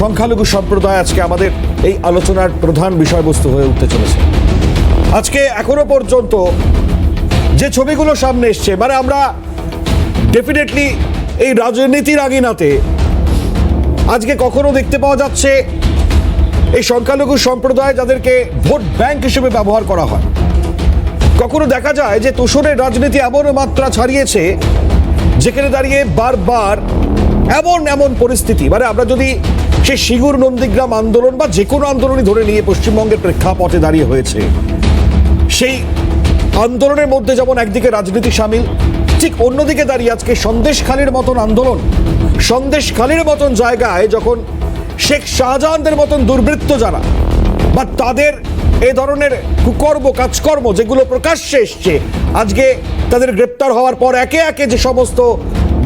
সংখ্যালঘু সম্প্রদায় আজকে আমাদের এই আলোচনার প্রধান বিষয়বস্তু হয়ে উঠতে চলেছে। আজকে এখনও পর্যন্ত যে ছবিগুলো সামনে এসছে মানে আমরা ডেফিনেটলি এই রাজনীতির আগিনাতে আজকে কখনো দেখতে পাওয়া যাচ্ছে এই সংখ্যালঘু সম্প্রদায় যাদেরকে ভোট ব্যাংক হিসেবে ব্যবহার করা হয়। কখনো দেখা যায় যে তোষরের রাজনীতি এমন মাত্রা ছাড়িয়েছে, যেখানে দাঁড়িয়ে বারবার এমন এমন পরিস্থিতি মানে আমরা যদি সে সিগুর নন্দীগ্রাম আন্দোলন বা যে কোনো আন্দোলনই ধরে নিয়ে পশ্চিমবঙ্গের প্রেক্ষাপটে দাঁড়িয়ে হয়েছে। সেই আন্দোলনের মধ্যে যেমন একদিকে রাজনীতি সামিল, ঠিক অন্যদিকে দাঁড়িয়ে আজকে সন্দেশখালীর মতন আন্দোলন। সন্দেশখালীর মতন জায়গায় যখন শেখ শাহজাহানদের মতন দুর্বৃত্ত যারা বা তাদের এ ধরনের কুকর্ম, কাজকর্ম যেগুলো প্রকাশ্যে এসছে, আজকে তাদের গ্রেপ্তার হওয়ার পর একে একে যে সমস্ত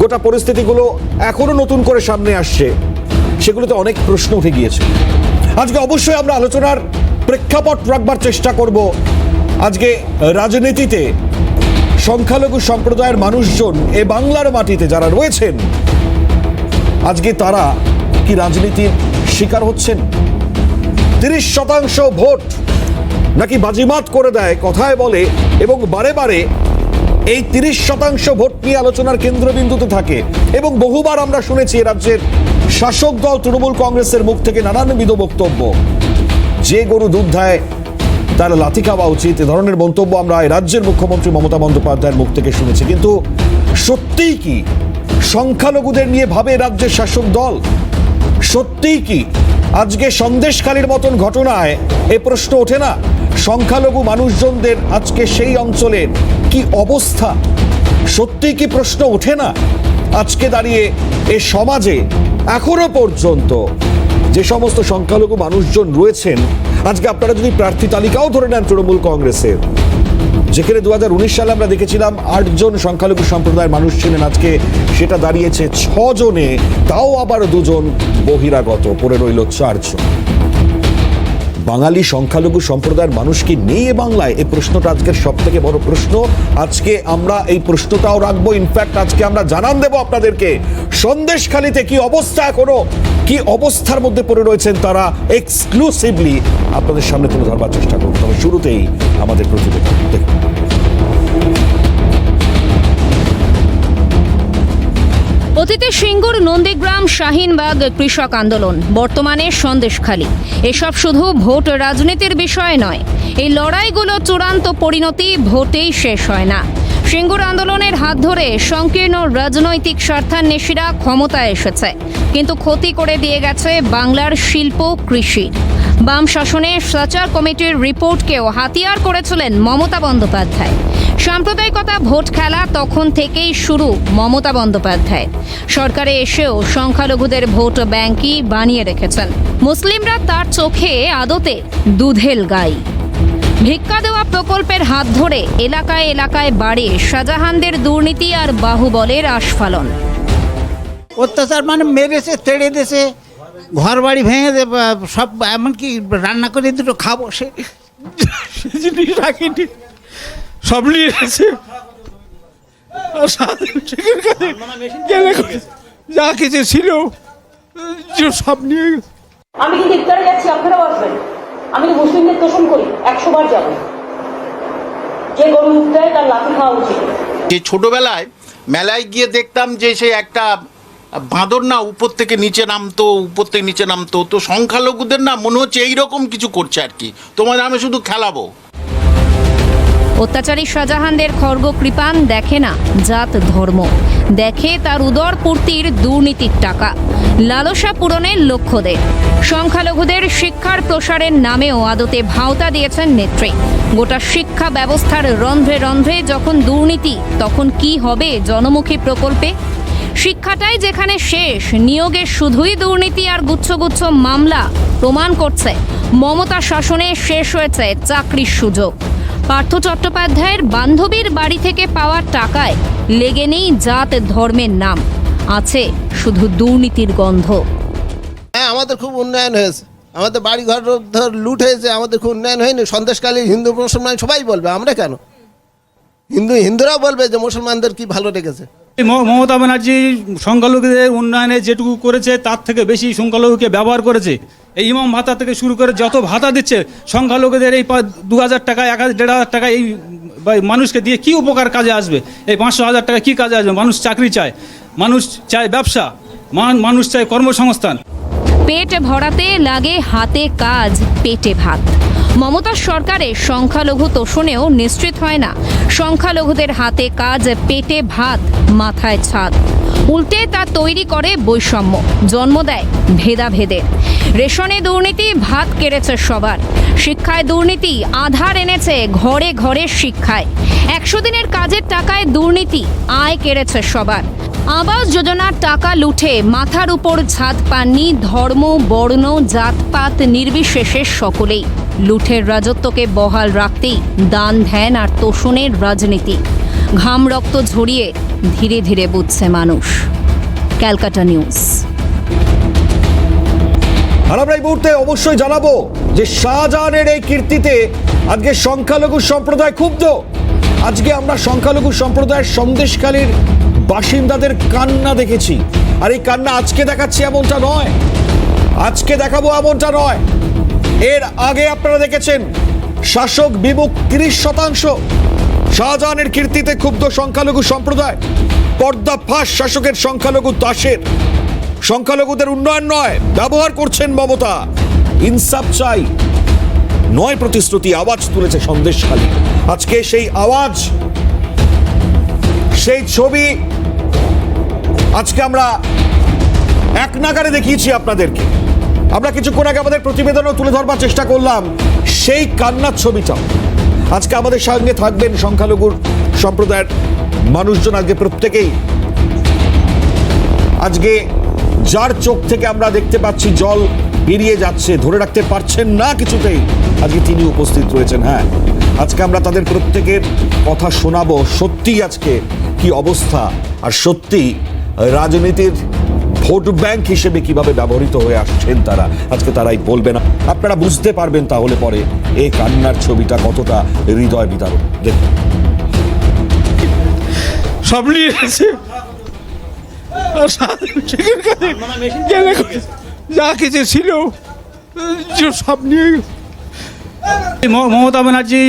গোটা পরিস্থিতিগুলো এখনও নতুন করে সামনে আসছে। সেগুলোতে অনেক প্রশ্ন উঠে গিয়েছে আজকে অবশ্যই আমরা আলোচনার প্রেক্ষাপট রাখবার চেষ্টা করব। আজকে রাজনীতিতে সংখ্যালঘু সম্প্রদায়ের মানুষজন এ বাংলার মাটিতে যারা রয়েছেন, আজকে তারা কি রাজনীতির শিকার হচ্ছেন? তিরিশ শতাংশ ভোট নাকি বাজিমাত করে দেয়, কথায় বলে এবং বারে বারে এই তিরিশ শতাংশ ভোট নিয়ে আলোচনার কেন্দ্রবিন্দুতে থাকে। এবং বহুবার আমরা শুনেছি রাজ্যের শাসক দল তৃণমূল কংগ্রেসের মুখ থেকে নানানবিধ বক্তব্য। যে গরু দুধ দেয়, তার লাথি খাওয়া উচিত, এ ধরনের মন্তব্য আমরা রাজ্যের মুখ্যমন্ত্রী মমতা বন্দ্যোপাধ্যায়ের মুখ থেকে শুনেছি। কিন্তু সত্যিই কি সংখ্যালঘুদের নিয়ে ভাবে রাজ্যের শাসক দল? সত্যিই কি আজকে সন্দেশখালীর মতন ঘটনায় এ প্রশ্ন ওঠে না? সংখ্যালঘু মানুষজনদের আজকে সেই অঞ্চলের কি অবস্থা? সত্যিই কি প্রশ্ন ওঠে না? আজকে দাঁড়িয়ে এ সমাজে, এখনও পর্যন্ত যে সমস্ত সংখ্যালঘু মানুষজন রয়েছেন, আজকে আপনারা যদি প্রার্থী তালিকাও ধরে নেন তৃণমূল কংগ্রেসের। যেখানে দু হাজার উনিশ সালে আমরা দেখেছিলাম আটজন সংখ্যালঘু সম্প্রদায়ের মানুষ ছিলেন আজকে, সেটা দাঁড়িয়েছে ছজনে, তাও আবার দুজন বহিরাগত, পড়ে রইল চারজন। বাঙালি সংখ্যালঘু সম্প্রদায়ের মানুষ কি নেই এ বাংলায়? এই প্রশ্নটা আজকের সব থেকে বড় প্রশ্ন। আজকে আমরা এই প্রশ্নটাও রাখব। ইনফ্যাক্ট আজকে আমরা জানান দেব আপনাদেরকে। সন্দেশখালিতে কি অবস্থা এখনও? কি অবস্থার মধ্যে পড়ে রয়েছেন তারা? এক্সক্লুসিভলি আপনাদের সামনে তুলে ধরবার চেষ্টা করব। তবে শুরুতেই আমাদের প্রতিবেদন। দেখুন। অতীতে সিঙ্গুর, নন্দীগ্রাম, শাহিনবাগ কৃষক আন্দোলন, বর্তমানে সন্দেশখালী। এসব শুধু ভোট রাজনীতির বিষয় নয়, এই লড়াইগুলো চূড়ান্ত পরিণতি ভোটেই শেষ হয় না। সিঙ্গুর আন্দোলনের হাত ধরে সংকীর্ণ রাজনৈতিক স্বার্থান্বেষীরা ক্ষমতায় এসেছে, কিন্তু ক্ষতি করে দিয়ে গেছে বাংলার শিল্প, কৃষি। বাম শাসনে সাচার কমিটির রিপোর্টকেও হাতিয়ার করেছিলেন মমতা বন্দ্যোপাধ্যায়। সাম্প্রদায়িকতা, ভোট খেলা তখন থেকেই শুরু মমতা বন্দ্যোপাধ্যায় সরকারে এসেও সংখ্যালঘুদের ভোট ব্যাংকই বানিয়ে রেখেছেন। মুসলিমরা তার চোখে আদতে দুধেল গাই। ভিক্ষা দেওয়া প্রকল্পের হাত ধরে এলাকায় এলাকায় বাড়ে শাহজাহানদের দুর্নীতি আর বাহুবলের আস্ফালন। অত্যাচার মানে মেরেছে, তেড়ে দিয়েছে ঘর বাড়ি ভেঙে দে সব এমনকি রান্না করে দুটো খাব সে জিনিস রাখিনি। সব নিয়ে এসেছে আর সাধারণ শেখের কাছে গেলে করে যা কিছু ছিল সব নিয়ে আমি কিন্তু ইফতারে যাচ্ছি আপনারা বসবেন আমি তো মুসলিমদের তোষণ করি একশো বার যাব। যে গরু দেয় তার লাঠি খাওয়া উচিত। যে ছোটবেলায় মেলায় গিয়ে দেখতাম যে সে একটা বাঁদর না উপর থেকে নিচে নামতো উপর থেকে নিচে নামতো তো সংখ্যালঘুদের না মনে হচ্ছে এইরকম কিছু করছে আর কি। তোমাদের আমি শুধু খেলাবো। অত্যাচারী শাহজাহানদের খর্গ কৃপান দেখে না জাত ধর্ম। দেখে তার উদর পূর্তির দুর্নীতির টাকা। লালসা পূরণের লক্ষ্য দেয় সংখ্যালঘুদের শিক্ষার প্রসারের নামেও আদতে ভাওতা দিয়েছেন নেত্রী। গোটা শিক্ষা ব্যবস্থার রন্ধ্রে রন্ধ্রে যখন দুর্নীতি, তখন কি হবে জনমুখী প্রকল্পে? শিক্ষাটাই যেখানে শেষ নিয়োগের শুধুই দুর্নীতি আর গুচ্ছগুচ্ছ মামলা প্রমাণ করছে। মমতা শাসনে শেষ হয়েছে চাকরির সুযোগ। পার্থ চট্টোপাধ্যায়ের বান্ধবীর বাড়ি থেকে পাওয়া টাকায় লেগে নেই জাত ধর্মের নাম। আছে শুধু দুর্নীতির গন্ধ। হ্যাঁ আমাদের খুব উন্নয়ন হয়েছে। আমাদের বাড়িঘর ধর লুট হয়েছে, আমাদের খুব উন্নয়ন হয়নি। সন্দেশকালী, হিন্দু, মুসলমান সবাই বলবে, আমরা কেন? হিন্দু হিন্দুরা বলবে যে মুসলমানদের কি ভালো রেখেছে এই ম- মমতা ব্যানার্জি সংখ্যালঘুদের উন্নয়নে যেটুকু করেছে তার থেকে বেশি সংখ্যালঘুকে ব্যবহার করেছে। এই ইমাম ভাতা থেকে শুরু করে যত ভাতা দিচ্ছে সংখ্যালঘুদের এই দু হাজার টাকা এক হাজার দেড় হাজার টাকা এই মানুষকে দিয়ে কি উপকার কাজে আসবে? এই পাঁচশো হাজার টাকা কি কাজে আসবে? মানুষ চাকরি চায় মানুষ চায় ব্যবসা মানুষ চায় কর্মসংস্থান। পেট ভরাতে লাগে হাতে কাজ পেটে ভাত। মমতার সরকারের সংখ্যালঘু তোষণেও নিশ্চিত হয় না। সংখ্যালঘুদের হাতে কাজ, পেটে ভাত, মাথায় ছাদ। উল্টে তা তৈরি করে বৈষম্য। জন্ম দেয় ভেদাভেদের। রেশনে দুর্নীতি, ভাত কেড়েছে সবার। শিক্ষায় দুর্নীতি, আধার এনেছে ঘরে ঘরে শিক্ষায়। একশো দিনের কাজের টাকায় দুর্নীতি, আয় কেড়েছে সবার। আবাস যোজনার টাকা লুঠে মাথার উপর ছাদ পাননি ধর্ম, বর্ণ, জাতপাত নির্বিশেষে সকলেই। লুঠের রাজত্বকে বহাল রাখতেই দান, ধ্যান আর তোষণের রাজনীতি। ঘাম রক্ত ঝরিয়ে ধীরে ধীরে বুঝছে মানুষ। ক্যালকাটা নিউজ। আর আমরা এই মুহূর্তে অবশ্যই জানাব যে শাহজাহানের এই কীর্তিতে আজকে সংখ্যালঘু সম্প্রদায় ক্ষুব্ধ। আজকে আমরা সংখ্যালঘু সম্প্রদায়ের সন্দেশকালীর বাসিন্দাদের কান্না দেখেছি। আর এই কান্না আজকে দেখাচ্ছি এমনটা নয়। আজকে দেখাবো এমনটা নয়। এর আগে আপনারা দেখেছেন, শাসক বিমুখ তিরিশ শতাংশ। শাহজাহানের কীর্তিতে ক্ষুব্ধ সংখ্যালঘু সম্প্রদায়, পর্দা ফাঁস শাসকের সংখ্যালঘু দাসের। সংখ্যালঘুদের উন্নয়ন নয়, ব্যবহার করছেন মমতা। ইনসাফ চাই। নয় প্রতিশ্রুতি, আওয়াজ তুলেছে সন্দেশখালী আজকে সেই আওয়াজ, সেই ছবি, আজকে আমরা এক নাগারে দেখিয়েছি আপনাদেরকে। আমরা কিছুক্ষণ আগে আমাদের প্রতিবেদনও তুলে ধরবার চেষ্টা করলাম। সেই কান্নার ছবিটা। আজকে আমাদের সঙ্গে থাকবেন সংখ্যালঘুর সম্প্রদায়ের মানুষজন আজকে প্রত্যেকেই। আজকে যার চোখ থেকে আমরা দেখতে পাচ্ছি জল বেরিয়ে যাচ্ছে, ধরে রাখতে পারছেন না কিছুতেই। আজকে তিনি উপস্থিত রয়েছেন হ্যাঁ। আজকে আমরা তাদের প্রত্যেকের কথা শোনাবো। সত্যি আজকে কি অবস্থা? আর সত্যি রাজনীতির ভোট ব্যাংক হিসেবে কীভাবে ব্যবহৃত হয়ে আসছেন তারা? আজকে তারাই বলবে না। আপনারা বুঝতে পারবেন তাহলে পরে এই কান্নার ছবিটা কতটা হৃদয় বিদারক। দেখুন। সব নিয়ে যা কিছু ছিল সব নিয়ে মমতা ব্যানার্জি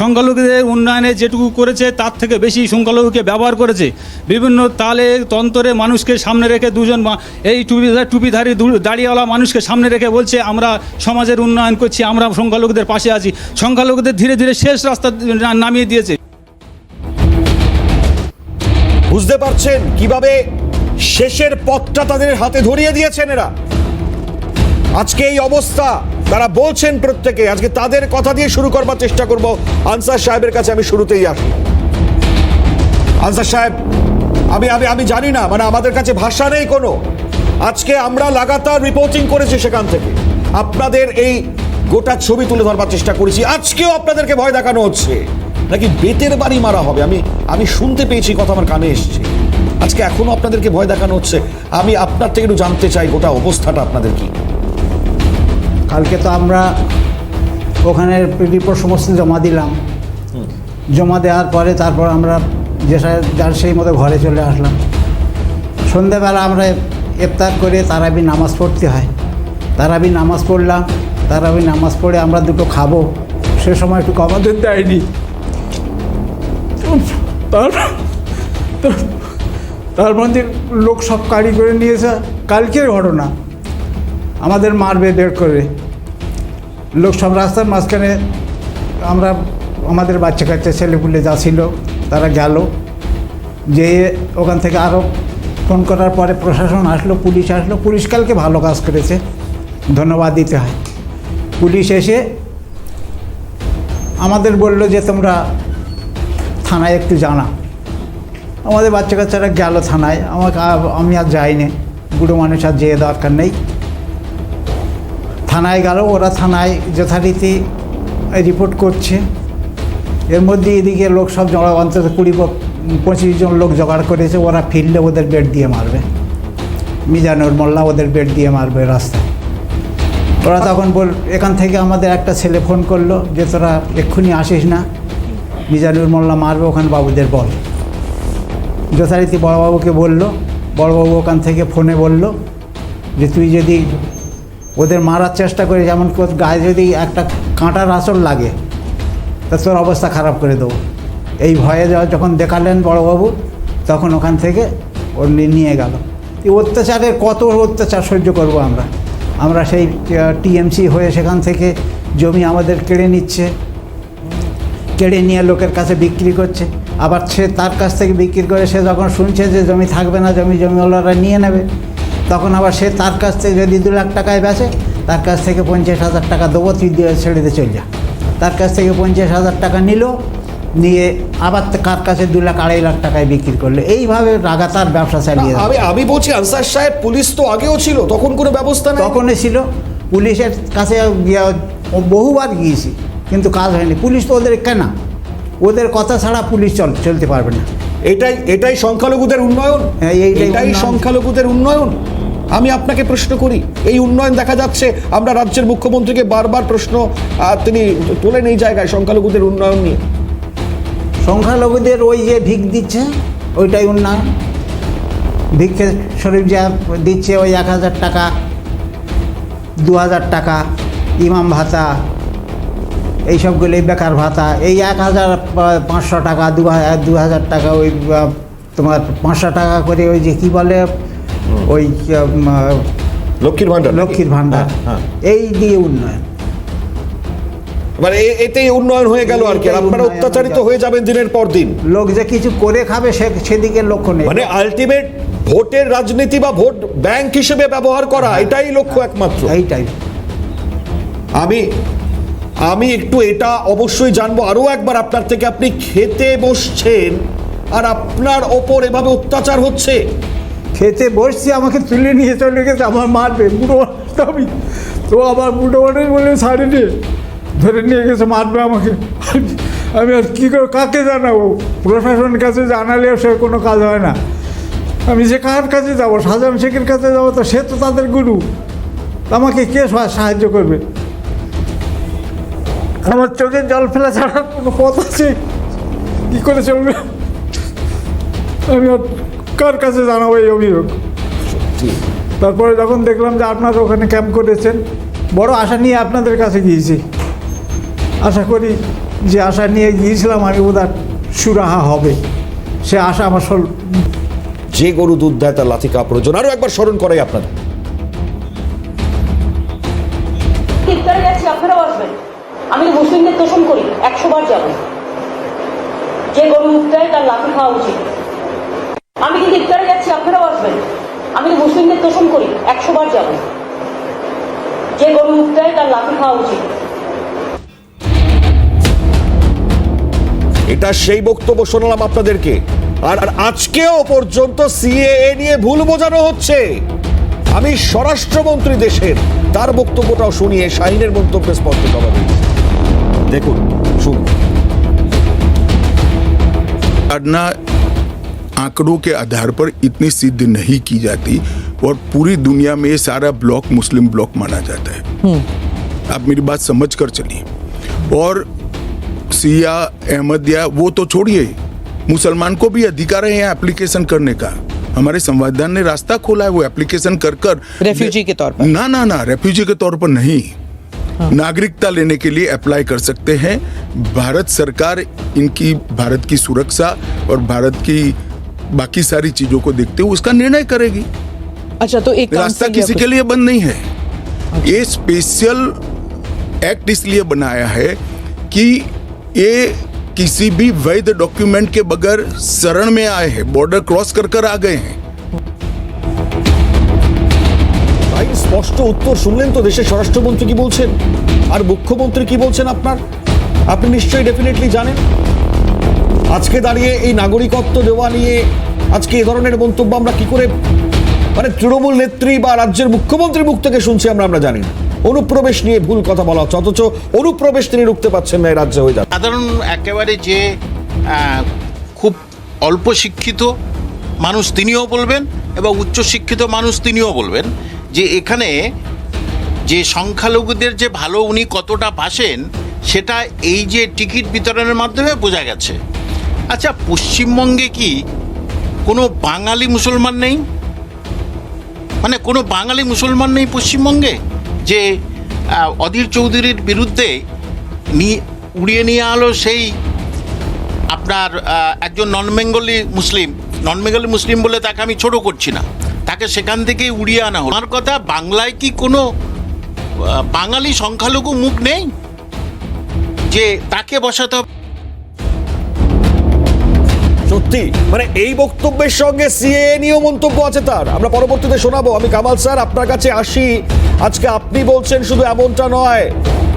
সংখ্যালঘুদের উন্নয়নে যেটুকু করেছে, তার থেকে বেশি সংখ্যালঘুকে ব্যবহার করেছে। বিভিন্ন তালে তন্তরে মানুষকে সামনে রেখে দুজন এই টুপিধার টুপিধারী দাঁড়িয়েওয়ালা মানুষকে সামনে রেখে বলছে, আমরা সমাজের উন্নয়ন করছি, আমরা সংখ্যালঘুদের পাশে আছি। সংখ্যালঘুদের ধীরে ধীরে শেষ রাস্তা নামিয়ে দিয়েছে। বুঝতে পারছেন কীভাবে শেষের পথটা তাদের হাতে ধরিয়ে দিয়েছেন এরা? আজকে এই অবস্থা তারা বলছেন প্রত্যেকে, আজকে তাদের কথা দিয়ে শুরু করবার চেষ্টা করব। আনসার সাহেবের কাছে আমি শুরুতেই আসি আনসার সাহেব, আমি আমি আমি জানি না মানে আমাদের কাছে ভাষা নেই কোনো। আজকে আমরা লাগাতার রিপোর্টিং করেছি সেখান থেকে। আপনাদের এই গোটা ছবি তুলে ধরবার চেষ্টা করেছি। আজকেও আপনাদেরকে ভয় দেখানো হচ্ছে। নাকি বেতের বাড়ি মারা হবে? আমি আমি শুনতে পেয়েছি, কথা আমার কানে এসছে। আজকে এখনও আপনাদেরকে ভয় দেখানো হচ্ছে। আমি আপনার থেকে একটু জানতে চাই, গোটা অবস্থাটা আপনাদের কি? কালকে তো আমরা ওখানে রিপোর্ট সমস্ত জমা দিলাম। জমা দেওয়ার পরে তারপর আমরা যে যার সেই মতো ঘরে চলে আসলাম। সন্ধেবেলা আমরা ইফতার করে তারাবি নামাজ পড়তে হয়। তারাবি নামাজ পড়লাম তারাবি নামাজ পড়ে আমরা দুটো খাব। সে সময় একটু আমাদের দেয়নি। তার মধ্যে লোক সব কারি করে নিয়েছে কালকের ঘটনা। আমাদের মারবে বের করে। লোক সব রাস্তার মাঝখানে আমরা আমাদের বাচ্চা কাচ্চা ছেলেপুলে যা ছিল, তারা গেল। যে ওখান থেকে আরও ফোন করার পরে প্রশাসন আসলো, পুলিশ আসলো। পুলিশ কালকে ভালো কাজ করেছে, ধন্যবাদ দিতে হয়। পুলিশ এসে আমাদের বলল যে, তোমরা থানায় একটু জানা। আমাদের বাচ্চা কাচ্চারা গেল থানায়। আমাকে আমি আর যাইনি। বুড়ো মানুষ আর যেয়ে দরকার নেই। থানায় গেল, ওরা থানায় যথারীতি রিপোর্ট করছে। এর মধ্যে এদিকে লোক সব জড়া, অন্তত কুড়ি পঁচিশ জন লোক জোগাড় করেছে, ওরা ফিরলে ওদের বেড দিয়ে মারবে। মিজানুর মোল্লা ওদের বেড দিয়ে মারবে রাস্তায়। ওরা তখন বল, এখান থেকে আমাদের একটা ছেলে ফোন করল যে তোরা এক্ষুনি আসিস না। মিজানুর মোল্লা মারবে ওখানে বাবুদের বল। যথারীতি বড়বাবুকে বলল, বড়বাবু ওখান থেকে ফোনে বলল যে, তুই যদি ওদের মারার চেষ্টা করে, যেমন গায়ে যদি একটা কাঁটার আসর লাগে, তা তোর অবস্থা খারাপ করে দেবো। এই ভয়ে যখন দেখালেন বড়বাবু, তখন ওখান থেকে নি- নিয়ে গেল। অত্যাচারের কত অত্যাচার সহ্য করব আমরা? আমরা সেই টিএমসি হয়ে সেখান থেকে জমি আমাদের কেড়ে নিচ্ছে। কেড়ে নিয়ে লোকের কাছে বিক্রি করছে। আবার সে তার কাছ থেকে বিক্রি করে, সে যখন শুনছে যে জমি থাকবে না জমি জমিওয়ালারা নিয়ে নেবে তখন আবার সে তার কাছ থেকে যদি দু লাখ টাকায় বেচে তার কাছ থেকে পঞ্চাশ হাজার টাকা দেবো তুই দিয়ে ছেড়ে দিয়ে চল যা। তার কাছ থেকে পঞ্চাশ হাজার টাকা নিল নিয়ে আবার কার কাছে দু লাখ আড়াই লাখ টাকায় বিক্রি করল। এইভাবে লাগাতার ব্যবসা চালিয়ে। আমি আমি বলছি আনসার সাহেব পুলিশ তো আগেও ছিল তখন কোনো ব্যবস্থা নেই? তখন ছিল। পুলিশের কাছে বহুবার গিয়েছি কিন্তু কাজ হয়নি। পুলিশ তো ওদের কেনা। ওদের কথা ছাড়া পুলিশ চল চলতে পারবে না। এটাই এটাই সংখ্যালঘুদের উন্নয়ন? হ্যাঁ, এইটাই এটাই সংখ্যালঘুদের উন্নয়ন? আমি আপনাকে প্রশ্ন করি, এই উন্নয়ন দেখা যাচ্ছে, আমরা রাজ্যের মুখ্যমন্ত্রীকে বারবার প্রশ্ন তিনি তোলেন এই জায়গায় সংখ্যালঘুদের উন্নয়ন নিয়ে। সংখ্যালঘুদের ওই যে ভিক দিচ্ছে, ওইটাই উন্নয়ন। ভিক্ষে শরীফ যা দিচ্ছে ওই এক হাজার টাকা, দু হাজার টাকা, ইমাম ভাতা, এইসবগুলি বেকার ভাতা, এই এক হাজার পাঁচশো টাকা, দু হাজার দু হাজার টাকা ওই তোমার পাঁচশো টাকা করে ওই যে কী বলে ওই লক্ষ্মীর ভান্ডার লক্ষ্মীর ভাণ্ডার। হ্যাঁ, এই দিয়ে উন্নয়ন। মানে এতেই উন্নয়ন হয়ে গেল আর কি। আপনারা অত্যাচারিত হয়ে হয়ে যাবেন দিনের পর দিন। লোক যে কিছু করে খাবে সে সেদিকে লক্ষ্য নেই। মানে আলটিমেট ভোটের রাজনীতি বা ভোট ব্যাংক হিসেবে ব্যবহার করা এটাই লক্ষ্য একমাত্র। এইটাই। আমি আমি একটু এটা অবশ্যই জানব। আরও একবার আপনার থেকে আপনি খেতে বসছেন আর আপনার ওপর এভাবে অত্যাচার হচ্ছে। খেতে বসছি, আমাকে তুলে নিয়ে চলে গেছে, আমার মারবে, বুড়ো আমি তো আবার বুড়ো মানুষ বলে ছাড়ে নিয়ে ধরে নিয়ে গেছে, মারবে আমাকে। আমি আর কী করে, কাকে জানাব? প্রশাসনের কাছে জানালেও সে কোনো কাজ হয় না। আমি যে কার কাছে যাব সাজাম শেখের কাছে যাব, তো সে তো তাদের গুরু। আমাকে কে সাহায্য করবে? আমার চোখে জল ফেলা ছাড়া কোনো পথ আছে। কী করে চলবে আমি কার কাছে জানাব এই অভিযোগ। তারপরে যখন দেখলাম যে আপনারা ওখানে ক্যাম্প করেছেন বড় আশা নিয়ে আপনাদের কাছে গিয়েছি। আশা করি যে আশা নিয়ে গিয়েছিলাম আমি ওদের সুরাহা হবে। সে আশা আমার সল যে গরু দুধ দেয় তার লাথি কা প্রয়োজন আরও একবার স্মরণ করাই আপনাদের। যাচ্ছি আমি মুসলিমদের তোষণ করি একশো বার যাব। যে গরু দেয় তার লাঠি খাওয়া উচিত। আমি কিন্তু ইফতারে যাচ্ছি আপনারাও আসবেন। আমি তো মুসলিমদের তোষণ করি একশো বার যাব। যে গরু উঠতে তার লাফি খাওয়া উচিত। এটা সেই বক্তব্য শোনালাম আপনাদেরকে। আর আজকেও পর্যন্ত সিএএ নিয়ে ভুল বোঝানো হচ্ছে। আমি স্বরাষ্ট্রমন্ত্রী দেশের তার বক্তব্যটাও শুনিয়ে শাহিনের মন্তব্যে স্পষ্ট জবাব দেখুন শুনুন। आंकड़ों के आधार पर इतनी सिद्ध नहीं की जाती और पूरी दुनिया में ये सारा ब्लॉक मुस्लिम ब्लॉक माना जाता है। आप मेरी बात समझ कर चलिए। और सिया अहमदिया वो तो छोड़िए। मुसलमान को भी अधिकार है यहाँ एप्लीकेशन करने का। हमारे संविधान ने रास्ता खोला है वो एप्लीकेशन कर कर। रेफ्यूजी के तौर पर। ना ना ना रेफ्यूजी के तौर पर नहीं। नागरिकता लेने के लिए अप्लाई कर सकते हैं। भारत सरकार इनकी भारत की सुरक्षा और भारत की बाकी सारी चीजों को देखते हुए उसका निर्णय करेगी अच्छा तो एक रास्ता काउंसिल या किसी के कुछ- लिए बंद नहीं है ये स्पेशल एक्ट इसलिए बनाया है कि ये किसी भी वैध डॉक्यूमेंट के बगैर शरण में आए हैं बॉर्डर क्रॉस कर कर आ गए हैं ভাই স্পষ্ট উত্তর শুনলেন তো দেশের স্বরাষ্ট্রমন্ত্রী কি বলছেন আর মুখ্যমন্ত্রী কি বলছেন আপনার আপনি নিশ্চয়ই ডেফিনেটলি জানেন আজকে দাঁড়িয়ে এই নাগরিকত্ব দেওয়া নিয়ে আজকে এ ধরনের মন্তব্য আমরা কি করে মানে তৃণমূল নেত্রী বা রাজ্যের মুখ্যমন্ত্রীর মুখ থেকে শুনছি আমরা আমরা জানি। না অনুপ্রবেশ নিয়ে ভুল কথা বলা হচ্ছে, অথচ অনুপ্রবেশ তিনি রুখতে পারছেন না, এই রাজ্যে হয়ে যাচ্ছে। সাধারণ একেবারে যে খুব অল্প শিক্ষিত মানুষ তিনিও বলবেন এবং উচ্চশিক্ষিত মানুষ তিনিও বলবেন যে এখানে যে সংখ্যালঘুদের যে ভালো উনি কতটা বাসেন সেটা এই যে টিকিট বিতরণের মাধ্যমে বোঝা গেছে। আচ্ছা পশ্চিমবঙ্গে কি কোনো বাঙালি মুসলমান নেই? মানে কোনো বাঙালি মুসলমান নেই পশ্চিমবঙ্গে? যে অধীর চৌধুরীর বিরুদ্ধে নিয়ে উড়িয়ে নিয়ে আলো সেই আপনার একজন নন বেঙ্গলি মুসলিম। নন বেঙ্গলি মুসলিম বলে তাকে আমি ছোট করছি না। তাকে সেখান থেকেই উড়িয়ে আনা হলো। আমার কথা, বাংলায় কি কোনো বাঙালি সংখ্যালঘু মুখ নেই? যে তাকে বসাতে হবে? সত্যি মানে এই বক্তব্যের সঙ্গে সিএ নিয়েও মন্তব্য আছে তার। আমরা পরবর্তীতে শোনাবো। আমি কামাল স্যার, আপনার কাছে আসি। আজকে আপনি বলছেন শুধু এমনটা নয়,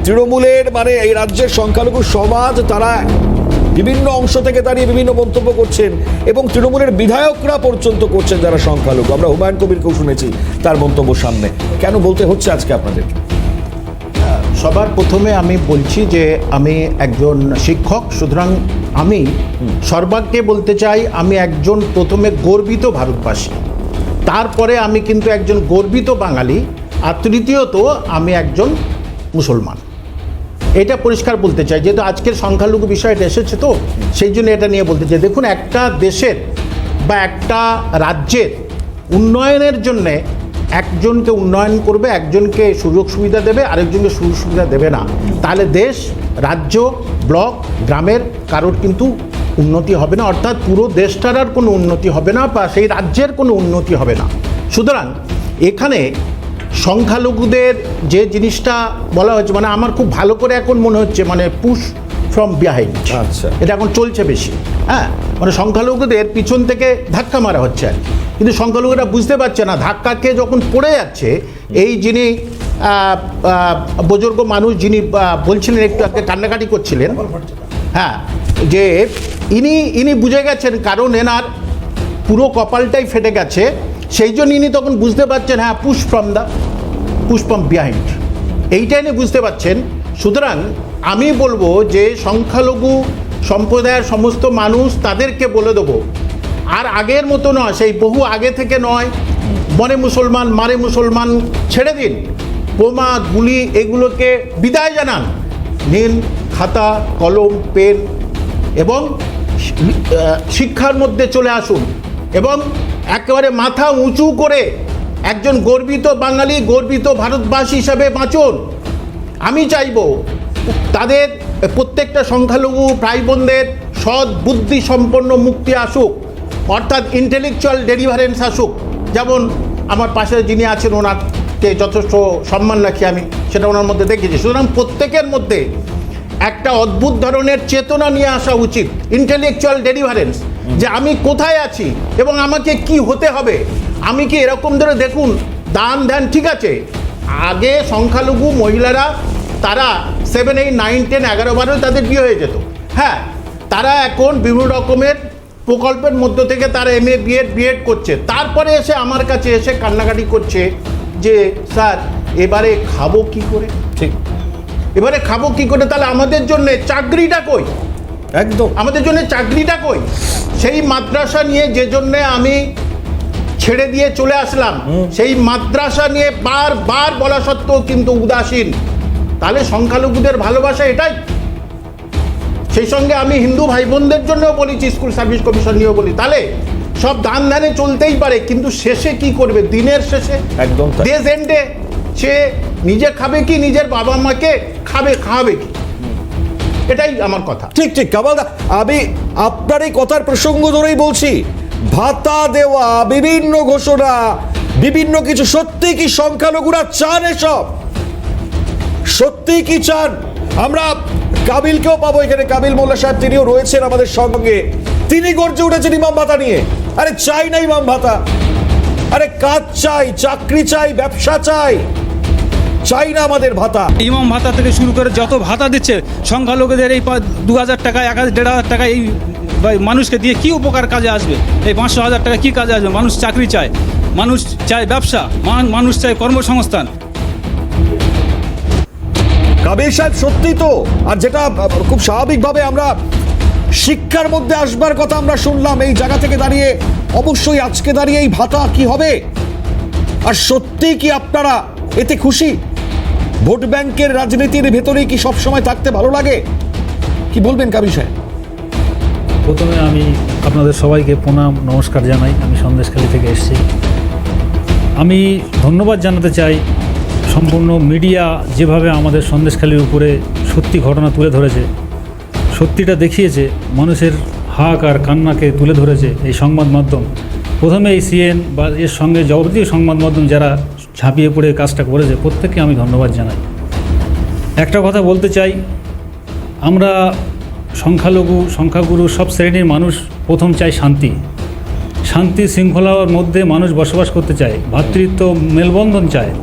তৃণমূলের মানে এই রাজ্যের সংখ্যালঘু সমাজ, তারা বিভিন্ন অংশ থেকে দাঁড়িয়ে বিভিন্ন মন্তব্য করছেন এবং তৃণমূলের বিধায়করা পর্যন্ত করছেন যারা সংখ্যালঘু। আমরা হুমায়ুন কবিরকেও শুনেছি তার মন্তব্য সামনে। কেন বলতে হচ্ছে আজকে আপনাদের সবার প্রথমে আমি বলছি যে আমি একজন শিক্ষক, সুতরাং আমি সর্বাগ্যে বলতে চাই, আমি একজন প্রথমে গর্বিত ভারতবাসী। তারপরে আমি কিন্তু একজন গর্বিত বাঙালি, আর তৃতীয়ত আমি একজন মুসলমান। এটা পরিষ্কার বলতে চাই, যেহেতু আজকের সংখ্যালঘু বিষয়টা এসেছে তো, সেই জন্য এটা নিয়ে বলতে চাই। দেখুন, একটা দেশের বা একটা রাজ্যের উন্নয়নের জন্যে একজনকে উন্নয়ন করবে একজনকে সুযোগ সুবিধা দেবে আরেকজনকে সুযোগ সুবিধা দেবে না। তাহলে দেশ রাজ্য ব্লক গ্রামের কারোর কিন্তু উন্নতি হবে না। অর্থাৎ পুরো দেশটার আর কোনো উন্নতি হবে না বা সেই রাজ্যের কোনো উন্নতি হবে না। সুতরাং এখানে সংখ্যালঘুদের যে জিনিসটা বলা হচ্ছে মানে আমার খুব ভালো করে এখন মনে হচ্ছে মানে পুশ ফ্রম বিহাইন্ড। আচ্ছা। এটা এখন চলছে বেশি। হ্যাঁ মানে সংখ্যালঘুদের পিছন থেকে ধাক্কা মারা হচ্ছে আর কি। কিন্তু সংখ্যালঘুরা বুঝতে পারছে না। ধাক্কা খেয়ে যখন পড়ে যাচ্ছে, এই যিনি বুজুর্গ মানুষ যিনি বলছিলেন একটু আগে, কান্নাকাটি করছিলেন হ্যাঁ যে ইনি ইনি বুঝে গেছেন কারণ এনার পুরো কপালটাই ফেটে গেছে। সেই জন্য ইনি তখন বুঝতে পারছেন হ্যাঁ push from the push from behind. এইটা ইনি বুঝতে পারছেন। সুতরাং আমি বলব যে সংখ্যালঘু সম্প্রদায়ের সমস্ত মানুষ তাদেরকে বলে দেবো আর আগের মতো নয়, সেই বহু আগে থেকে নয়। মনে মুসলমান, মারে মুসলমান, ছেড়ে দিন। বোমা, গুলি এগুলোকে বিদায় জানান। নিন খাতা, কলম, পেন এবং শিক্ষার মধ্যে চলে আসুন এবং একেবারে মাথা উঁচু করে একজন গর্বিত বাঙালি, গর্বিত ভারতবাসী হিসাবে বাঁচুন। আমি চাইব তাদের প্রত্যেকটা সংখ্যালঘু ভাই বোনদের সৎ বুদ্ধি সম্পন্ন মুক্তি আসুক। অর্থাৎ ইন্টেলেকচুয়াল ডেলিভারেন্স আসুক। যেমন আমার পাশে যিনি আছেন, ওনাকে যথেষ্ট সম্মান রাখি আমি, সেটা ওনার মধ্যে দেখেছি। সুতরাং প্রত্যেকের মধ্যে একটা অদ্ভুত ধরনের চেতনা নিয়ে আসা উচিত ইন্টেলেকচুয়াল ডেলিভারেন্স যে আমি কোথায় আছি এবং আমাকে কি হতে হবে। আমি কি এরকম ধরে দেখুন, দান ধ্যান ঠিক আছে, আগে সংখ্যালঘু মহিলারা, তারা সেভেন এইট নাইন টেন এগারো বারো তাদের বিয়ে হয়ে যেত। হ্যাঁ তারা এখন বিভিন্ন রকমের প্রকল্পের মধ্য থেকে তারা এম এ বিএড বিএড করছে। তারপরে এসে আমার কাছে এসে কান্নাকাটি করছে যে স্যার এবারে খাব কি করে? ঠিক। এবারে খাব কি করে? তাহলে আমাদের জন্য চাকরিটা কই? একদম। আমাদের জন্য চাকরিটা কই? সেই মাদ্রাসা নিয়ে যে জন্যে আমি ছেড়ে দিয়ে চলে আসলাম সেই মাদ্রাসা নিয়ে বারবার বলা সত্ত্বেও কিন্তু উদাসীন। তাহলে সংখ্যালঘুদের ভালোবাসা এটাই। সেই সঙ্গে আমি হিন্দু ভাই বোনদের জন্যও বলেছি স্কুল সার্ভিস কমিশন নিয়েও বলি। তাহলে সব দান ধ্যানে চলতেই পারে কিন্তু শেষে কি করবে? দিনের শেষে? একদম তাই। ডেজ এন্ডে সে নিজে খাবে কি নিজের বাবা মাকে খাবে খাওয়াবে কি? এটাই আমার কথা। ঠিক ঠিক কামাল দা আমি আপনার এই কথার প্রসঙ্গ ধরেই বলছি ভাতা দেওয়া বিভিন্ন ঘোষণা বিভিন্ন কিছু সত্যি কি সংখ্যালঘুরা চান এসব? সত্যি কি চান? আমরা কাবিলকেও পাবো এখানে। কাবিল মোল্লা সাহেব, তিনিও রয়েছেন আমাদের সঙ্গে। তিনি গর্জে উঠেছেন ইমাম ভাতা নিয়ে। আরে চাই না ইমাম ভাতা। আরে কাজ চাই, চাকরি চাই, ব্যবসা চাই। চাই না আমাদের ভাতা। ইমাম ভাতা থেকে শুরু করে যত ভাতা দিচ্ছে, সংখ্যালঘুদের এই দু হাজার টাকা, এক হাজার, দেড় হাজার টাকা এই মানুষকে দিয়ে কি উপকার কাজে আসবে? এই পাঁচশো হাজার টাকা কি কাজে আসবে? মানুষ চাকরি চায়, মানুষ চায় ব্যবসা, মান- মানুষ চায় কর্মসংস্থান। কাবির সাহেব সত্যি তো? আর যেটা খুব স্বাভাবিকভাবে আমরা শিক্ষার মধ্যে আসবার কথা আমরা শুনলাম, এই জায়গা থেকে দাঁড়িয়ে অবশ্যই আজকে দাঁড়িয়ে এই ভাতা কি হবে? আর সত্যি কি আপনারা এতে খুশি? ভোট ব্যাংকের রাজনীতির ভেতরেই কি সবসময় থাকতে ভালো লাগে? কি বলবেন কাবি সাহেব? প্রথমে আমি আপনাদের সবাইকে প্রণাম, নমস্কার জানাই। আমি সন্দেশখালী থেকে এসেছি। আমি ধন্যবাদ জানাতে চাই সম্পূর্ণ মিডিয়া যেভাবে আমাদের সন্দেশখালীর উপরে সত্যি ঘটনা তুলে ধরেছে, সত্যিটা দেখিয়েছে, মানুষের হাক আর কান্নাকে তুলে ধরেছে এই সংবাদ মাধ্যম। প্রথমে এই সিএন বা এর সঙ্গে যাবতীয় সংবাদ মাধ্যম যারা ঝাঁপিয়ে পড়ে কাজটা করেছে, প্রত্যেককে আমি ধন্যবাদ জানাই। একটা কথা বলতে চাই, আমরা সংখ্যালঘু, সংখ্যাগুরু সব শ্রেণির মানুষ প্রথম চাই শান্তি। শান্তি শৃঙ্খলার মধ্যে মানুষ বসবাস করতে চায় ভ্রাতৃত্ব মেলবন্ধন চায়।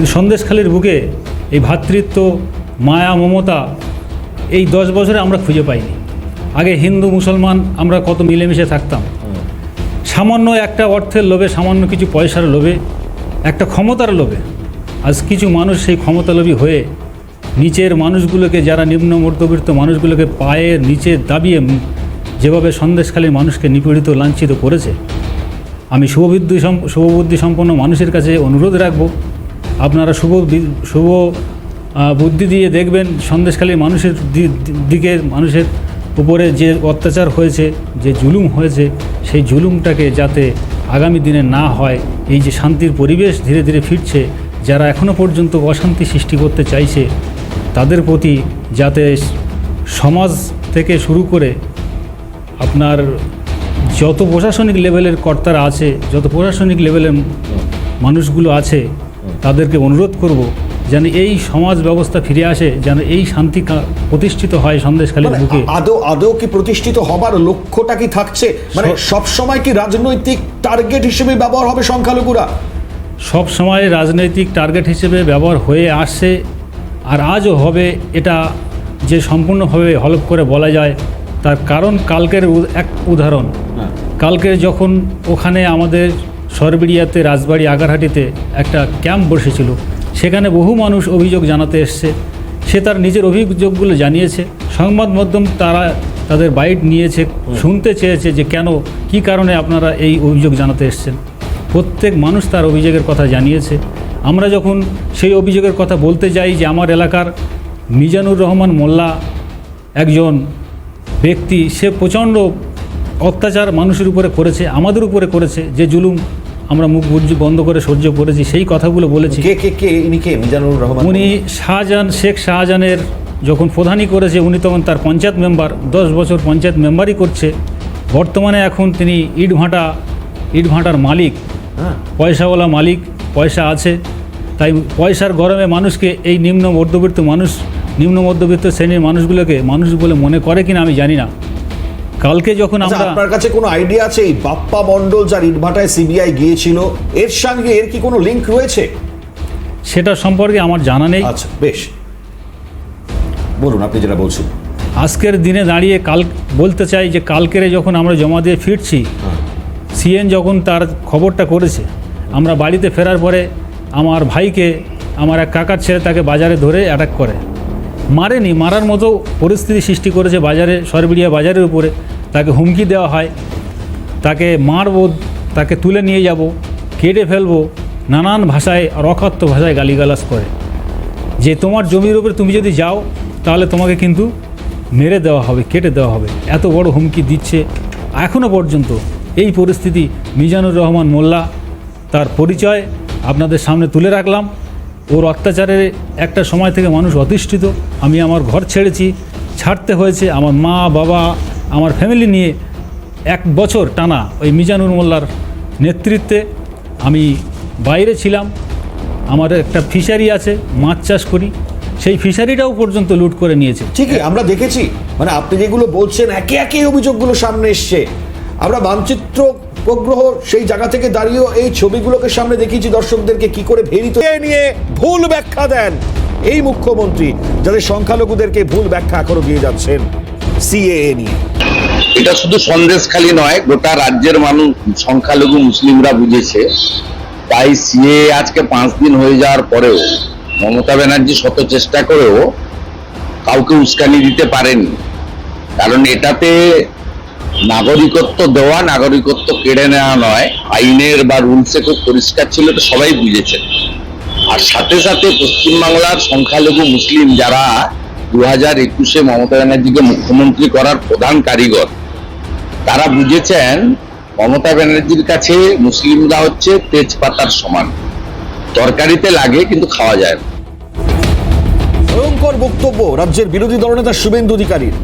কিন্তু সন্দেশখালীর বুকে এই ভ্রাতৃত্ব মায়া, মমতা এই দশ বছরে আমরা খুঁজে পাইনি। আগে হিন্দু, মুসলমান আমরা কত মিলেমিশে থাকতাম। সামান্য একটা অর্থের লোভে, সামান্য কিছু পয়সার লোভে, একটা ক্ষমতার লোভে। আজ কিছু মানুষ সেই ক্ষমতালোভী হয়ে নিচের মানুষগুলোকে, যারা নিম্ন মধ্যবিত্ত মানুষগুলোকে পায়ের নিচে দাবিয়ে যেভাবে সন্দেশখালীর মানুষকে নিপীড়িত, লাঞ্ছিত করেছে, আমি শুভবুদ্ধি শুভবুদ্ধি সম্পন্ন মানুষের কাছে অনুরোধ রাখব আপনারা শুভ শুভ বুদ্ধি দিয়ে দেখবেন সন্দেশখালীর মানুষের দিকে মানুষের উপরে যে অত্যাচার হয়েছে, যে জুলুম হয়েছে, সেই জুলুমটাকে যাতে আগামী দিনে না হয়, এই যে শান্তির পরিবেশ ধীরে ধীরে ফিরছে, যারা এখনও পর্যন্ত অশান্তি সৃষ্টি করতে চাইছে, তাদের প্রতি যাতে সমাজ থেকে শুরু করে আপনার যত প্রশাসনিক লেভেলের কর্তারা আছে, যত প্রশাসনিক লেভেলের মানুষগুলো আছে তাদেরকে অনুরোধ করব যেন এই সমাজ ব্যবস্থা ফিরে আসে যেন এই শান্তি প্রতিষ্ঠিত হয় সন্দেশখালীর মানে বুকে। আদৌ আদৌ কি প্রতিষ্ঠিত হবার লক্ষ্যটা কি থাকছে? মানে সব- সময় কি রাজনৈতিক টার্গেট হিসেবে ব্যবহার হবে সংখ্যালঘুরা? সব সময় রাজনৈতিক টার্গেট হিসেবে ব্যবহার হয়ে আসছে আর আজও হবে এটা যে সম্পূর্ণভাবে হলফ করে বলা যায় তার কারণ কালকের এক উদাহরণ। কালকে যখন ওখানে আমাদের সরবেরিয়াতে রাজবাড়ি আগারহাটিতে একটা ক্যাম্প বসেছিল। সেখানে বহু মানুষ অভিযোগ জানাতে এসছে। সে তার নিজের অভিযোগগুলো জানিয়েছে। সংবাদ মাধ্যম তারা তাদের বাইট নিয়েছে শুনতে চেয়েছে যে কেন কি কারণে আপনারা এই অভিযোগ জানাতে এসছেন। প্রত্যেক মানুষ তার অভিযোগের কথা জানিয়েছে। আমরা যখন সেই অভিযোগের কথা বলতে যাই যে আমার এলাকার মিজানুর রহমান মোল্লা একজন ব্যক্তি সে প্রচণ্ড অত্যাচার মানুষের উপরে করেছে আমাদের উপরে করেছে যে জুলুম আমরা মুখ বুঝ বন্ধ করে সহ্য করেছি সেই কথাগুলো বলেছি। কে কে কে ইনি কে? মিজানুর রহমান উনি শাহজাহান শেখ শাহজাহানের যখন প্রধানই করেছে উনি তখন তার পঞ্চায়েত মেম্বার দশ বছর পঞ্চায়েত মেম্বারই করছে। বর্তমানে এখন তিনি ইট ভাঁটা ইট ভাঁটার মালিক। হ্যাঁ। পয়সাওয়ালা মালিক পয়সা আছে। তাই পয়সার গরমে মানুষকে এই নিম্ন মধ্যবিত্ত মানুষ নিম্ন মধ্যবিত্ত শ্রেণির মানুষগুলোকে মানুষ বলে মনে করে কিনা আমি জানি না। কালকে যখন আচ্ছা, আমরা আপনার কাছে কোনো আইডিয়া আছে? এই বাপ্পা মন্ডল যার ইটভাটায় সিবিআই গিয়েছিল এর সঙ্গে এর কি কোনো লিংক রয়েছে? সেটা সম্পর্কে আমার জানা নেই। আচ্ছা বেশ। বলুন আপনি যেটা বলছেন। আজকের দিনে দাঁড়িয়ে কাল বলতে চাই যে কালকেরে যখন আমরা জমা দিয়ে ফিরছি সিএন যখন তার খবরটা করেছে আমরা বাড়িতে ফেরার পরে আমার ভাইকে আমার এক কাকার ছেলে তাকে বাজারে ধরে অ্যাটাক করে। মারেনি, মারার মতো পরিস্থিতি সৃষ্টি করেছে বাজারে সরবিড়িয়া বাজারের উপরে। তাকে হুমকি দেওয়া হয়, তাকে মারবো, তাকে তুলে নিয়ে যাব, কেটে ফেলব, নানান ভাষায় রকাত্ম ভাষায় গালিগালাজ করে। যে তোমার জমির উপরে তুমি যদি যাও, তাহলে তোমাকে কিন্তু মেরে দেওয়া হবে, কেটে দেওয়া হবে। এত বড় হুমকি দিচ্ছে এখনও পর্যন্ত এই পরিস্থিতি মিজানুর রহমান মোল্লা। তার পরিচয় আপনাদের সামনে তুলে রাখলাম। ওর অত্যাচারের একটা সময় থেকে মানুষ অতিষ্ঠিত আমি আমার ঘর ছেড়েছি, ছাড়তে হয়েছে আমার মা, বাবা, আমার ফ্যামিলি নিয়ে এক বছর টানা ওই মিজানুর মোল্লার নেতৃত্বে আমি বাইরে ছিলাম। আমার একটা ফিশারি আছে, মাছ চাষ করি। সেই ফিশারিটাও পর্যন্ত লুট করে নিয়েছে। ঠিকই, আমরা দেখেছি। মানে আপনি যেগুলো বলছেন, একে একে অভিযোগগুলো সামনে এসছে। আমরা মানচিত্র উপগ্রহ সেই জায়গা থেকে দাঁড়িয়েও এই ছবিগুলোকে সামনে দেখিয়েছি। দর্শকদেরকে কি করে ভেরিত নিয়ে ভুল ব্যাখ্যা দেন এই মুখ্যমন্ত্রী, যাদের সংখ্যালঘুদেরকে ভুল ব্যাখ্যা এখনও দিয়ে যাচ্ছেন সিএএ নিয়ে। এটা শুধু সন্দেশখালী নয়, গোটা রাজ্যের মানুষ, সংখ্যালঘু মুসলিমরা বুঝেছে। তাই সিএ আজকে পাঁচ দিন হয়ে যাওয়ার পরেও মমতা ব্যানার্জি শত চেষ্টা করেও কাউকে উস্কানি দিতে পারেনি। কারণ এটাতে নাগরিকত্ব দেওয়া, নাগরিকত্ব কেড়ে নেওয়া নয়। আইনের বা রুলসে খুব পরিষ্কার ছিল, এটা সবাই বুঝেছেন। আর সাথে সাথে পশ্চিমবাংলার সংখ্যালঘু মুসলিম যারা দু হাজার একুশে মমতা ব্যানার্জিকে মুখ্যমন্ত্রী করার প্রধান কারিগর, তারা বুঝেছেন মমতা ব্যানার্জির কাছে মুসলিমরা হচ্ছে তেজপাতার সমান। তরকারিতে লাগে, কিন্তু খাওয়া যায় না। ভয়ঙ্কর বক্তব্য রাজ্যের বিরোধী দলনেতা শুভেন্দু অধিকারীর।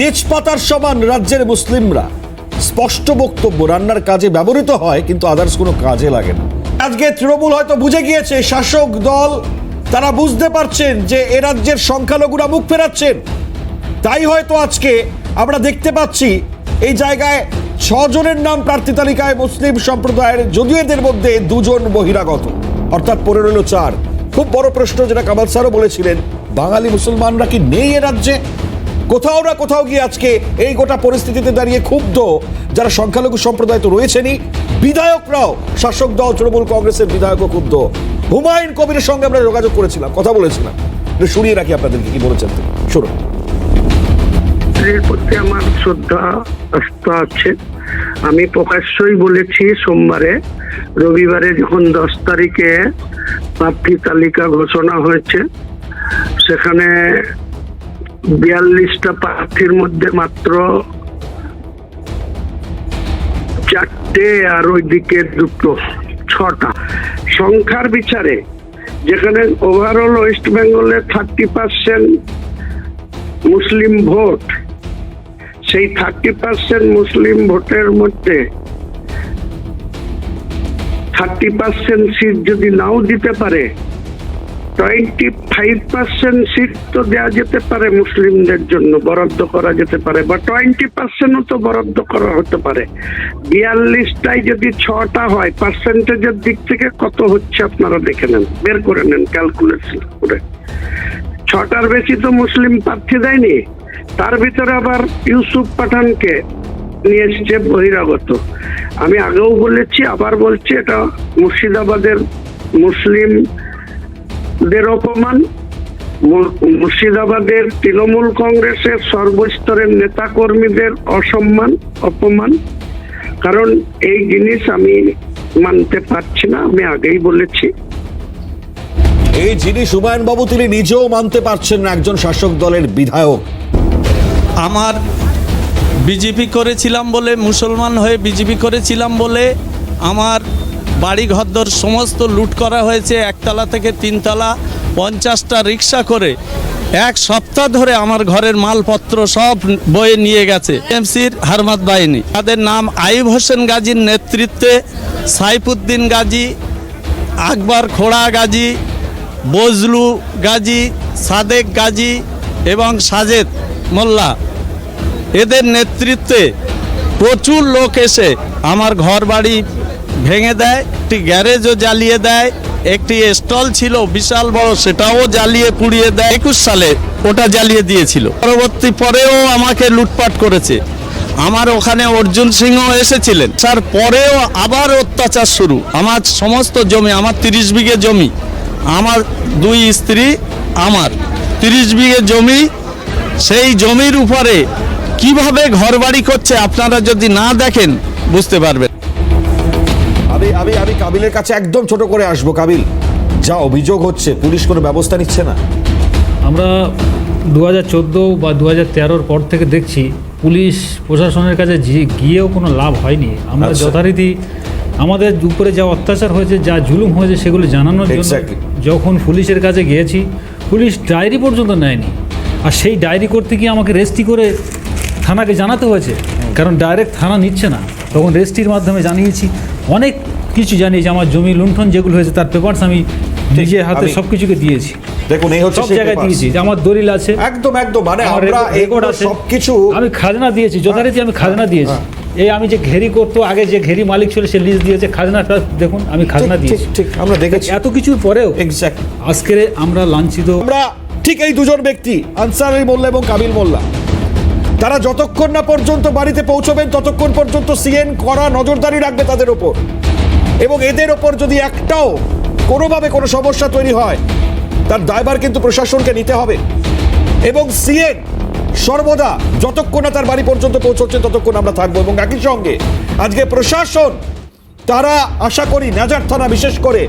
তেজপাতার সমান রাজ্যের মুসলিমরা। স্পষ্ট বক্তব্য, রান্নার কাজে ব্যবহৃত হয়, কিন্তু আদার্স কোনো কাজে লাগে না। আজকে তৃণমূল হয়তো বুঝে গিয়েছে, শাসক দল, তারা বুঝতে পারছেন যে এ রাজ্যের সংখ্যালঘুরা মুখ ফেরাচ্ছেন। তাই হয়তো আজকে আমরা দেখতে পাচ্ছি, এই জায়গায় ছজনের নাম প্রার্থী তালিকায় মুসলিম সম্প্রদায়ের, যদিও এদের মধ্যে দুজন বহিরাগত। অর্থাৎ রইল চার। খুব বড় প্রশ্ন, যেটা কামাল স্যারও বলেছিলেন, বাঙালি মুসলমানরা কি নেই এ রাজ্যে? কোথাও না কোথাও গিয়ে আজকে এই গোটা পরিস্থিতিতে দাঁড়িয়ে ক্ষুব্ধ যারা সংখ্যালঘু সম্প্রদায় তো রয়েছেনই, বিধায়করাও, শাসক দল, তৃণমূল কংগ্রেসের বিধায়কও ক্ষুব্ধ। হুমায়ুন কবিরের সঙ্গে আমরা যোগাযোগ করেছিলাম, কথা বলেছিলাম। শুনিয়ে রাখি আপনাদেরকে, কি বলেছেন শুনুন। প্রতি আমার শ্রদ্ধা, আস্থা আছে। আমি প্রকাশ্যই বলেছি, সোমবারে, রবিবারে যখন দশ তারিখে প্রার্থী তালিকা ঘোষণা হয়েছে, সেখানে বিয়াল্লিশটা প্রার্থীর মধ্যে মাত্র চারটে আর ওইদিকে দুটো, ছটা। সংখ্যার বিচারে যেখানে ওভারঅল ওয়েস্ট বেঙ্গলে থার্টি পার্সেন্ট মুসলিম ভোট, সেই থার্টি পার্সেন্ট মুসলিম ভোটের মধ্যে থার্টি পার্সেন্ট সিট যদি নাও দিতে পারে টোয়েন্টি ফাইভ পার্সেন্ট সিট তো দেওয়া যেতে পারে মুসলিমদের জন্য, বরাদ্দ করা যেতে পারে, বা টোয়েন্টি পার্সেন্টও তো বরাদ্দ করা হতে পারে। বিয়াল্লিশটাই যদি ছটা হয় পার্সেন্টেজের দিক থেকে কত হচ্ছে আপনারা দেখে নেন, বের করে নেন ক্যালকুলেশন করে ছটার বেশি তো মুসলিম প্রার্থী দেয়নি, তার ভিতরে আবার ইউসুফ পাঠানকে নিয়ে এসছে বহিরাগত। আমি আগেও বলেছি, আবার বলছি, এটা মুর্শিদাবাদের মুসলিমদের অপমান। মুর্শিদাবাদের তৃণমূল কংগ্রেসের সর্বস্তরের নেতাকর্মীদের অসম্মান অপমান। কারণ এই জিনিস আমি মানতে পারছি না আমি আগেই বলেছি। এই জিনিস হুমায়ুন বাবু তিনি নিজেও মানতে পারছেন না একজন শাসক দলের বিধায়ক। আমার বিজেপি করেছিলাম বলে মুসলমান হয়ে বিজেপি করেছিলাম বলে আমার বাড়ি ঘরদর সমস্ত লুট করা হয়েছে, একতলা থেকে তিনতলা, পঞ্চাশটা রিক্সা করে। এক সপ্তাহ ধরে আমার ঘরের মালপত্র সব বয়ে নিয়ে গেছে। এমসির হারমাত বাহিনী। তাদের নাম আইব হোসেন গাজীর নেতৃত্বে, সাইফুদ্দিন গাজী, আকবর খোড়া গাজী, বজলু গাজী, সাদেক গাজী এবং সাজেদ মোল্লা। এদের নেতৃত্বে প্রচুর লোক এসে আমার ঘর বাড়ি ভেঙে দেয়, একটি গ্যারেজও জ্বালিয়ে দেয়, একটি স্টল ছিল বিশাল বড়, সেটাও জ্বালিয়ে পুড়িয়ে দেয়। একুশ সালে ওটা জ্বালিয়ে দিয়েছিল। পরবর্তী পরেও আমাকে লুটপাট করেছে। আমার ওখানে অর্জুন সিংহ এসেছিলেন। তার পরেও আবার অত্যাচার শুরু। আমার সমস্ত জমি, আমার তিরিশ বিঘে জমি, আমার দুই স্ত্রী, আমার তিরিশ বিঘে জমি, সেই জমির উপরে কীভাবে ঘরবাড়ি করছে আপনারা যদি না দেখেন, বুঝতে পারবেন। আমি আমি আমি কাবিলের কাছে একদম ছোট করে আসব কাবিল। যা অভিযোগ হচ্ছে পুলিশ কোনো ব্যবস্থা নিচ্ছে না। আমরা দু হাজার চোদ্দ বা দু হাজার তেরোর পর থেকে দেখছি পুলিশ প্রশাসনের কাছে গিয়েও কোনো লাভ হয়নি। আমরা আচ্ছা। যথারীতি আমাদের উপরে যা অত্যাচার হয়েছে যা জুলুম হয়েছে সেগুলো জানানোর জন্য যখন পুলিশের কাছে গিয়েছি পুলিশ ডায়েরি পর্যন্ত নেয়নি। আর সেই ডায়েরি করতে গিয়ে আমাকে রেস্টি করে থানাকে জানাতে হয়েছে। কারণ ডাইরেক্ট থানা নিচ্ছে না। তখন রেস্টির মাধ্যমে জানিয়েছি অনেক কিছু জানিয়েছি আমার জমি লুণ্ঠন যেগুলো হয়েছে তার পেপারস আমি নিজের হাতে সব কিছুকে দিয়েছি। দেখুন এই হচ্ছে সব জায়গায় দিয়েছি যে আমার দলিল আছে একদম একদম মানে আমরা রেকর্ড আছে। সবকিছু আমি খাজনা দিয়েছি যথারীতি আমি খাজনা দিয়েছি। এই আমি যে ঘেরি করতো আগে যে ঘেরি মালিক ছিল সে লিস্ট দিয়েছে খাজনাটা দেখুন আমি খাজনা দিয়েছি। ঠিক, ঠিক, আমরা দেখেছি। এত কিছুর পরেও এক্স্যাক্ট আজকে আমরা লাঞ্ছিত আমরা ঠিক এই দুজন ব্যক্তি আনসার আলী মোল্লা এবং কাবিল মোল্লা। তারা যতক্ষণ না পর্যন্ত বাড়িতে পৌঁছবেন ততক্ষণ পর্যন্ত সিএন করা নজরদারি রাখবে তাদের ওপর এবং এদের ওপর যদি একটাও কোনোভাবে কোনো সমস্যা তৈরি হয়, তার দায়ভার কিন্তু প্রশাসনকে নিতে হবে। এবং সিএন সর্বদা যতক্ষণ না তার বাড়ি পর্যন্ত পৌঁছচ্ছে, ততক্ষণ আমরা থাকব। এবং একই সঙ্গে আজকে প্রশাসন, তারা আশা করি নাজার থানা বিশেষ করে